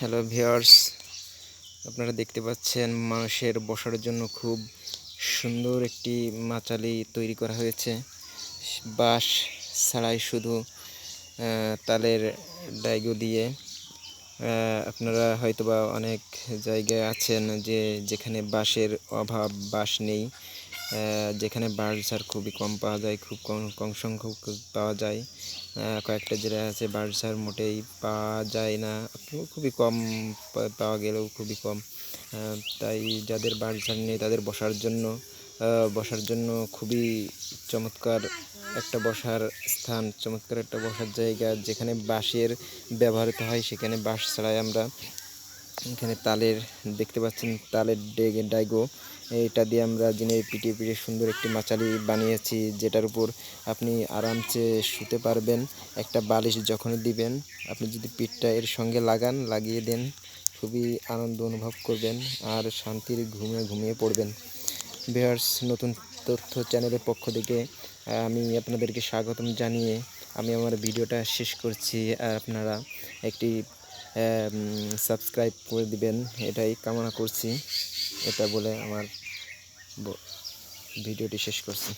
Hello viewers আপনারা দেখতে পাচ্ছেন মানুষের বসার জন্য খুব সুন্দর একটি মাচালি তৈরি করা হয়েছে। বাঁশ ছাড়াই শুধু তালের ডাইগো দিয়ে। আপনারা হয়তোবা অনেক জায়গায় আছেন যে, যেখানে বাঁশের অভাব, বাঁশ নেই। যেখানে বাঁশ ঝাড় খুবই কম পাওয়া যায়, খুব কম কম সংখ্যক পাওয়া যায়। কয়েকটা জেলায় আছে, বাঁশ ঝাড় মোটেই পাওয়া যায় না। খুবই কম পাওয়া গেলেও খুবই কম। তাই যাদের বাঁশ ঝাড় নেই, তাদের বসার জন্য বসার জন্য খুবই চমৎকার একটা বসার স্থান, চমৎকার একটা বসার জায়গা। যেখানে বাঁশের ব্যবহৃত হয়, সেখানে বাঁশ ছাড়াই আমরা এখানে তালের, দেখতে পাচ্ছেন তালের ডেগে ডাইগো। এটা দিয়ে আমরা দিনে পিটিয়ে পিটিয়ে সুন্দর একটি মাচালি বানিয়েছি, যেটার উপর আপনি আরামসে শুতে পারবেন। একটা বালিশ যখনই দিবেন, আপনি যদি পিঠটা এর সঙ্গে লাগান, লাগিয়ে দেন, খুবই আনন্দ অনুভব করবেন আর শান্তির ঘুমিয়ে ঘুমিয়ে পড়বেন। ভিউয়ার্স, নতুন তথ্য চ্যানেলের পক্ষ থেকে আমি আপনাদেরকে স্বাগতম জানিয়ে আমি আমার ভিডিওটা শেষ করছি। আর আপনারা একটি সাবস্ক্রাইব করে দিবেন এটাই কামনা করছি। এটা বলে আমার ভিডিওটি শেষ করছি।